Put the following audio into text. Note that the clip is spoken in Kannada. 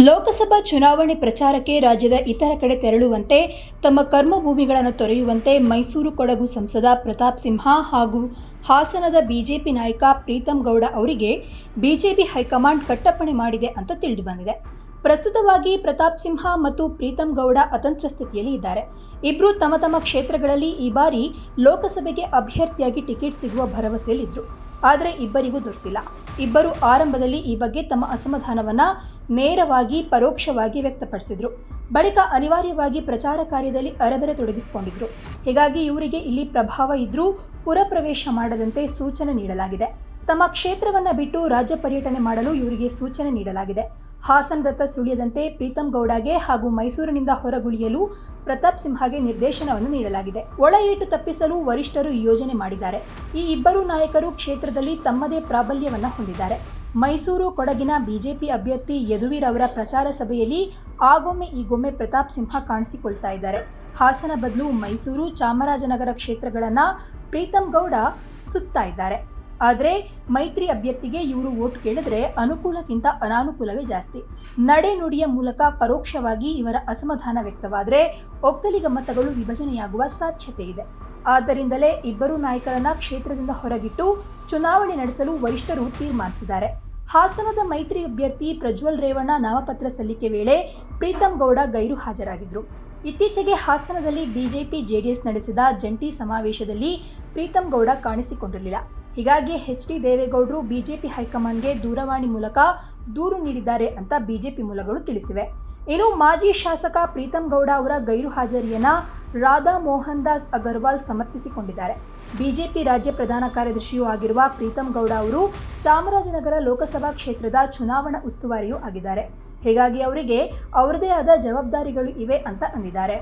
ಲೋಕಸಭಾ ಚುನಾವಣೆ ಪ್ರಚಾರಕ್ಕೆ ರಾಜ್ಯದ ಇತರ ಕಡೆ ತೆರಳುವಂತೆ, ತಮ್ಮ ಕರ್ಮಭೂಮಿಗಳನ್ನು ತೊರೆಯುವಂತೆ ಮೈಸೂರು ಕೊಡಗು ಸಂಸದ ಪ್ರತಾಪ್ ಸಿಂಹ ಹಾಗೂ ಹಾಸನದ ಬಿಜೆಪಿ ನಾಯಕ ಪ್ರೀತಂ ಗೌಡ ಅವರಿಗೆ ಬಿಜೆಪಿ ಹೈಕಮಾಂಡ್ ಕಟ್ಟಪ್ಪಣೆ ಮಾಡಿದೆ ಅಂತ ತಿಳಿದುಬಂದಿದೆ ಪ್ರಸ್ತುತವಾಗಿ ಪ್ರತಾಪ್ ಸಿಂಹ ಮತ್ತು ಪ್ರೀತಂ ಗೌಡ ಅತಂತ್ರ ಸ್ಥಿತಿಯಲ್ಲಿ ಇದ್ದಾರೆ. ಇಬ್ಬರು ತಮ್ಮ ತಮ್ಮ ಕ್ಷೇತ್ರಗಳಲ್ಲಿ ಈ ಬಾರಿ ಲೋಕಸಭೆಗೆ ಅಭ್ಯರ್ಥಿಯಾಗಿ ಟಿಕೆಟ್ ಸಿಗುವ ಭರವಸೆಯಲ್ಲಿದ್ದರು ಆದರೆ ಇಬ್ಬರಿಗೂ ದೊರೆತಿಲ್ಲ. ಇಬ್ಬರು ಆರಂಭದಲ್ಲಿ ಈ ಬಗ್ಗೆ ತಮ್ಮ ಅಸಮಾಧಾನವನ್ನು ನೇರವಾಗಿ, ಪರೋಕ್ಷವಾಗಿ ವ್ಯಕ್ತಪಡಿಸಿದರು. ಬಳಿಕ ಅನಿವಾರ್ಯವಾಗಿ ಪ್ರಚಾರ ಕಾರ್ಯದಲ್ಲಿ ಅರಬೆರೆ ತೊಡಗಿಸಿಕೊಂಡಿದ್ರು. ಹೀಗಾಗಿ ಇವರಿಗೆ ಇಲ್ಲಿ ಪ್ರಭಾವ ಇದ್ದರೂ ಪುರಪ್ರವೇಶ ಮಾಡದಂತೆ ಸೂಚನೆ ನೀಡಲಾಗಿದೆ. ತಮ್ಮ ಕ್ಷೇತ್ರವನ್ನು ಬಿಟ್ಟು ರಾಜ್ಯ ಪರ್ಯಟನೆ ಮಾಡಲು ಇವರಿಗೆ ಸೂಚನೆ ನೀಡಲಾಗಿದೆ. ಹಾಸನದತ್ತ ಸುಳಿಯದಂತೆ ಪ್ರೀತಂ ಗೌಡಗೆ ಹಾಗೂ ಮೈಸೂರಿನಿಂದ ಹೊರಗುಳಿಯಲು ಪ್ರತಾಪ್ ಸಿಂಹಗೆ ನಿರ್ದೇಶನವನ್ನು ನೀಡಲಾಗಿದೆ. ಒಳ ಏಟು ತಪ್ಪಿಸಲು ವರಿಷ್ಠರು ಯೋಜನೆ ಮಾಡಿದ್ದಾರೆ. ಈ ಇಬ್ಬರು ನಾಯಕರು ಕ್ಷೇತ್ರದಲ್ಲಿ ತಮ್ಮದೇ ಪ್ರಾಬಲ್ಯವನ್ನು ಹೊಂದಿದ್ದಾರೆ. ಮೈಸೂರು ಕೊಡಗಿನ ಬಿಜೆಪಿ ಅಭ್ಯರ್ಥಿ ಯದುವೀರ್ ಅವರ ಪ್ರಚಾರ ಸಭೆಯಲ್ಲಿ ಆಗೊಮ್ಮೆ ಈಗೊಮ್ಮೆ ಪ್ರತಾಪ್ ಸಿಂಹ ಕಾಣಿಸಿಕೊಳ್ತಾ ಇದ್ದಾರೆ. ಹಾಸನ ಬದಲು ಮೈಸೂರು ಚಾಮರಾಜನಗರ ಕ್ಷೇತ್ರಗಳನ್ನು ಪ್ರೀತಂ ಗೌಡ ಸುತ್ತಾ ಇದ್ದಾರೆ. ಆದರೆ ಮೈತ್ರಿ ಅಭ್ಯರ್ಥಿಗೆ ಇವರು ವೋಟ್ ಕೇಳಿದ್ರೆ ಅನುಕೂಲಕ್ಕಿಂತ ಅನಾನುಕೂಲವೇ ಜಾಸ್ತಿ. ನಡೆ ನುಡಿಯ ಮೂಲಕ ಪರೋಕ್ಷವಾಗಿ ಇವರ ಅಸಮಾಧಾನ ವ್ಯಕ್ತವಾದರೆ ಒಕ್ಕಲಿಗ ಮತಗಳು ವಿಭಜನೆಯಾಗುವ ಸಾಧ್ಯತೆ ಇದೆ. ಆದ್ದರಿಂದಲೇ ಇಬ್ಬರು ನಾಯಕರನ್ನ ಕ್ಷೇತ್ರದಿಂದ ಹೊರಗಿಟ್ಟು ಚುನಾವಣೆ ನಡೆಸಲು ವರಿಷ್ಠರು ತೀರ್ಮಾನಿಸಿದ್ದಾರೆ. ಹಾಸನದ ಮೈತ್ರಿ ಅಭ್ಯರ್ಥಿ ಪ್ರಜ್ವಲ್ ರೇವಣ್ಣ ನಾಮಪತ್ರ ಸಲ್ಲಿಕೆ ವೇಳೆ ಪ್ರೀತಂ ಗೌಡ ಗೈರು ಹಾಜರಾಗಿದ್ದರು ಇತ್ತೀಚೆಗೆ ಹಾಸನದಲ್ಲಿ ಬಿಜೆಪಿ ಜೆಡಿಎಸ್ ನಡೆಸಿದ ಜಂಟಿ ಸಮಾವೇಶದಲ್ಲಿ ಪ್ರೀತಂ ಗೌಡ ಕಾಣಿಸಿಕೊಂಡಿರಲಿಲ್ಲ. ಹೀಗಾಗಿ ಎಚ್ ಡಿ ದೇವೇಗೌಡರು ಬಿಜೆಪಿ ಹೈಕಮಾಂಡ್ಗೆ ದೂರವಾಣಿ ಮೂಲಕ ದೂರು ನೀಡಿದ್ದಾರೆ ಅಂತ ಬಿಜೆಪಿ ಮೂಲಗಳು ತಿಳಿಸಿವೆ. ಇನ್ನು ಮಾಜಿ ಶಾಸಕ ಪ್ರೀತಂ ಗೌಡ ಅವರ ಗೈರು ಹಾಜರಿಯನ್ನು ರಾಧಾ ಮೋಹನ್ ದಾಸ್ ಅಗರ್ವಾಲ್ ಸಮರ್ಥಿಸಿಕೊಂಡಿದ್ದಾರೆ. ಬಿಜೆಪಿ ರಾಜ್ಯ ಪ್ರಧಾನ ಕಾರ್ಯದರ್ಶಿಯೂ ಆಗಿರುವ ಪ್ರೀತಂ ಗೌಡ ಅವರು ಚಾಮರಾಜನಗರ ಲೋಕಸಭಾ ಕ್ಷೇತ್ರದ ಚುನಾವಣಾ ಉಸ್ತುವಾರಿಯೂ ಆಗಿದ್ದಾರೆ. ಹೀಗಾಗಿ ಅವರಿಗೆ ಅವರದೇ ಆದ ಜವಾಬ್ದಾರಿಗಳು ಇವೆ ಅಂತ ಅಂದಿದ್ದಾರೆ.